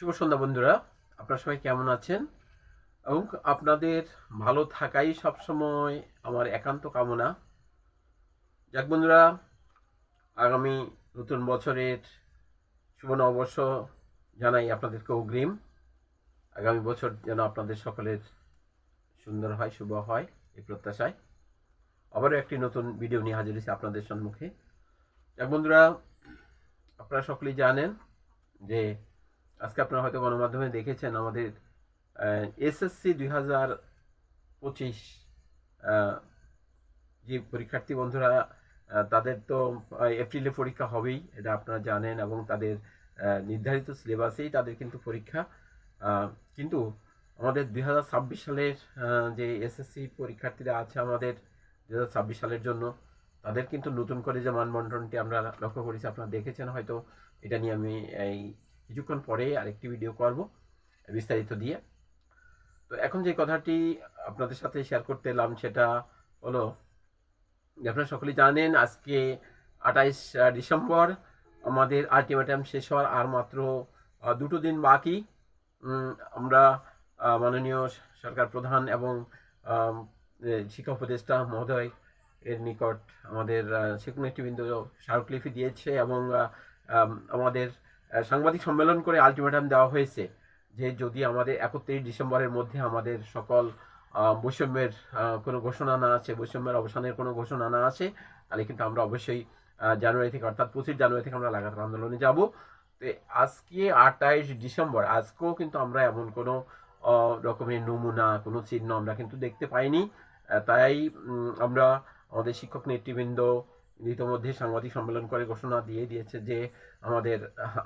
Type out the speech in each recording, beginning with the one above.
শুভ সন্ধ্যা বন্ধুরা। আপনারা সবাই কেমন আছেন? এবং আপনাদের ভালো থাকাই সবসময় আমার একান্ত কামনা। যাক বন্ধুরা, আগামী নতুন বছরের শুভ নববর্ষ জানাই আপনাদেরকে অগ্রিম। আগামী বছর যেন আপনাদের সকলের সুন্দর হয়, শুভ হয় এই প্রত্যাশায়। আবারও একটি নতুন ভিডিও নিয়ে হাজির হয়েছি আপনাদের সম্মুখে। যাক বন্ধুরা, আপনারা সকলেই জানেন যে আজকে আপনারা হয়তো গণমাধ্যমে দেখেছেন আমাদের এসএসসি দুই হাজার পঁচিশ যে পরীক্ষার্থী বন্ধুরা তাদের তো এপ্রিলে পরীক্ষা হবেই, এটা আপনারা জানেন, এবং তাদের নির্ধারিত সিলেবাসেই তাদের কিন্তু পরীক্ষা কিন্তু আমাদের দুই হাজার ছাব্বিশ সালের যে এসএসসি পরীক্ষার্থীরা আছে আমাদের দুই হাজার ছাব্বিশ সালের জন্য, তাদের কিন্তু নতুন করে যে মানবন্টনটি আমরা লক্ষ্য করেছি, আপনারা দেখেছেন হয়তো, এটা নিয়ে আমি এই কিছুক্ষণ পরে আরেকটি ভিডিও করব বিস্তারিত দিয়ে। তো এখন যে কথাটি আপনাদের সাথে শেয়ার করতে এলাম সেটা হলো আপনারা সকলেই জানেন আজকে আঠাইশ ডিসেম্বর আমাদের আলটিমেটাম শেষ হওয়ার আর মাত্র দুটো দিন বাকি। আমরা মাননীয় সরকার প্রধান এবং শিক্ষা উপদেষ্টা মহোদয় এর নিকট আমাদের আহ, শিক্ষক নেতৃবৃন্দ স্মারকলিপি দিয়েছে এবং আমাদের সাংবাদিক সম্মেলন করে আলটিমেটাম দেওয়া হয়েছে যে যদি আমাদের একত্রিশ ডিসেম্বরের মধ্যে আমাদের সকল বৈষম্যের কোনো ঘোষণা না আছে বৈষম্যের অবসানের কোনো ঘোষণা না আছে তাহলে কিন্তু আমরা অবশ্যই জানুয়ারি থেকে অর্থাৎ পঁচিশ জানুয়ারি থেকে আমরা লাগাতার আন্দোলনে যাব। তো আজকে আঠাইশ ডিসেম্বর, আজকেও কিন্তু আমরা এমন কোনো রকমের নমুনা, কোনো চিহ্ন আমরা কিন্তু দেখতে পাইনি। তাই আমরা আমাদের শিক্ষক নেতৃবৃন্দ ইতিমধ্যে সাংবাদিক সম্মেলন করে ঘোষণা দিয়ে দিয়েছে যে আমাদের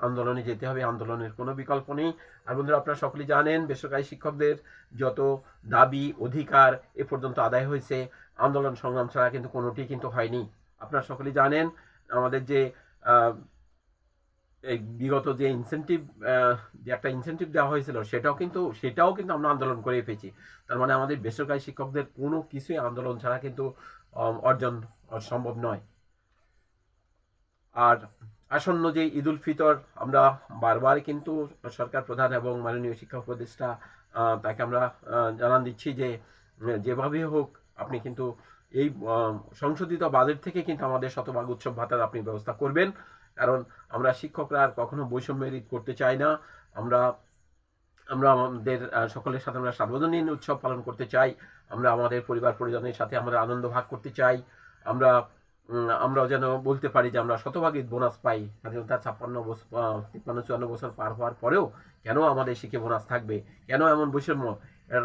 আন্দোলনে যেতে হবে, আন্দোলনের কোনো বিকল্প নেই। আর বন্ধুরা, আপনারা সকলেই জানেন, বেসরকারি শিক্ষকদের যত দাবি, অধিকার এ পর্যন্ত আদায় হয়েছে, আন্দোলন সংগ্রাম ছাড়া কিন্তু কোনোটি কিন্তু হয়নি। আপনারা সকলেই জানেন, আমাদের যে এই বিগত যে ইনসেন্টিভ যে একটা ইনসেন্টিভ দেওয়া হয়েছিল, সেটাও কিন্তু সেটাও কিন্তু আমরা আন্দোলন করে পেয়েছি। তার মানে আমাদের বেসরকারি শিক্ষকদের কোনো কিছুই আন্দোলন ছাড়া কিন্তু অর্জন সম্ভব নয়। আর আসন্ন যে ঈদ উল ফিতর, আমরা বারবার কিন্তু সরকার প্রধান এবং মাননীয় শিক্ষা উপদেষ্টা তাকে আমরা জানান দিচ্ছি যে, যেভাবে হোক আপনি কিন্তু এই সংশোধিত বাজেট থেকে কিন্তু আমাদের শতভাগ উৎসব ভাতার আপনি ব্যবস্থা করবেন। কারণ আমরা শিক্ষকরা আর কখনো বৈষম্যের ঈদ করতে চাই না। আমরা আমরা আমাদের সকলের সাথে আমরা সার্বজনীন উৎসব পালন করতে চাই। আমরা আমাদের পরিবার পরিজনের সাথে আমরা আনন্দ ভাগ করতে চাই। আমরা উম, আমরাও যেন বলতে পারি যে আমরা শতভাগ ঈদ বোনাস পাই স্বাধীনতা ছাপ্পান্ন বছর তিপ্পান্ন চুয়ান্ন বছর পার হওয়ার পরেও কেন আমাদের শিখে বোনাস থাকবে? কেন এমন বৈষম্য?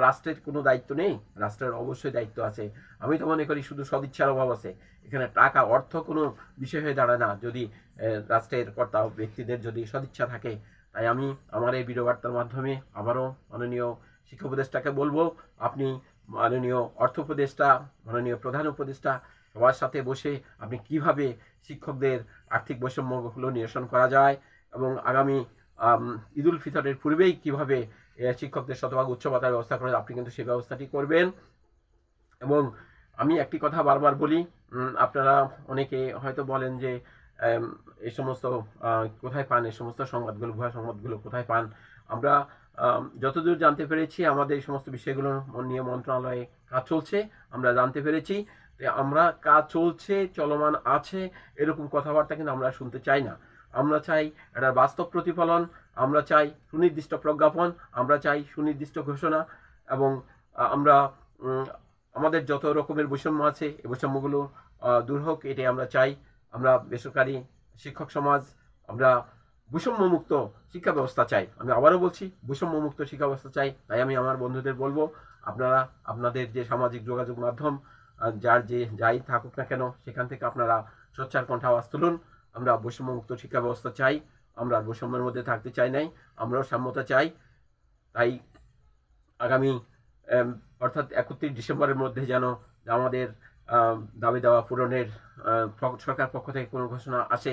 রাষ্ট্রের কোনো দায়িত্ব নেই? রাষ্ট্রের অবশ্যই দায়িত্ব আছে। আমি তো মনে করি শুধু সদিচ্ছার অভাব আছে। এখানে টাকা অর্থ কোনো বিষয় হয়ে দাঁড়ায় না। যদি রাষ্ট্রের কর্তা ব্যক্তিদের যদি সদিচ্ছা থাকে তাই আমি আমার এই ভিডিও বার্তার মাধ্যমে আবারও মাননীয় শিক্ষা উপদেষ্টাকে বলব আপনি মাননীয় অর্থ উপদেষ্টা মাননীয় প্রধান উপদেষ্টা সবার সাথে বসে আপনি কীভাবে শিক্ষকদের আর্থিক বৈষম্যগুলো নিরসন করা যায় এবং আগামী ঈদুল ফিতরের পূর্বেই কীভাবে শিক্ষকদের শতভাগ উচ্চ ভাতার ব্যবস্থা করে আপনি কিন্তু সেই ব্যবস্থাটি করবেন। এবং আমি একটি কথা বারবার বলি আপনারা অনেকে হয়তো বলেন যে এই সমস্ত কোথায় পান, এই সমস্ত সংবাদগুলো, ভুয়া সংবাদগুলো কোথায় পান? আমরা যতদূর জানতে পেরেছি, আমাদের এই সমস্ত বিষয়গুলো নিয়ে মন্ত্রণালয়ে কাজ চলছে, আমরা জানতে পেরেছি। আমরা কাজ চলছে, চলমান আছে, এরকম কথাবার্তা কিন্তু আমরা শুনতে চাই না। আমরা চাই একটা বাস্তব প্রতিফলন, আমরা চাই সুনির্দিষ্ট প্রজ্ঞাপন, আমরা চাই সুনির্দিষ্ট ঘোষণা এবং আমরা আমাদের যত রকমের বৈষম্য আছে এই বৈষম্যগুলো দূর হোক, এটাই আমরা চাই। আমরা বেসরকারি শিক্ষক সমাজ, আমরা বৈষম্যমুক্ত শিক্ষা ব্যবস্থা চাই। আমি আবারও বলছি, বৈষম্যমুক্ত শিক্ষা ব্যবস্থা চাই, তাই আমি আমার বন্ধুদের বলব, আপনারা, আপনাদের যে সামাজিক যোগাযোগ মাধ্যম যার যে যাই থাকুক না কেন, সেখান থেকে আপনারা সোচ্চার কণ্ঠে আওয়াজ তুলুন। আমরা বৈষম্যমুক্ত শিক্ষা ব্যবস্থা চাই। আমরা বৈষম্যের মধ্যে থাকতে চাই নাই। আমরাও সাম্যতা চাই। তাই আগামী অর্থাৎ একত্রিশ ডিসেম্বরের মধ্যে যেন আমাদের দাবি দেওয়া পূরণের সরকার পক্ষ থেকে কোনো ঘোষণা আসে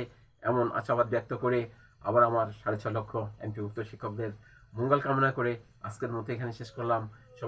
এমন আশাবাদ ব্যক্ত করে আবার আমার সাড়ে ছ লক্ষ এমপিভুক্ত শিক্ষকদের মঙ্গল কামনা করে আজকের মতো এখানে শেষ করলাম।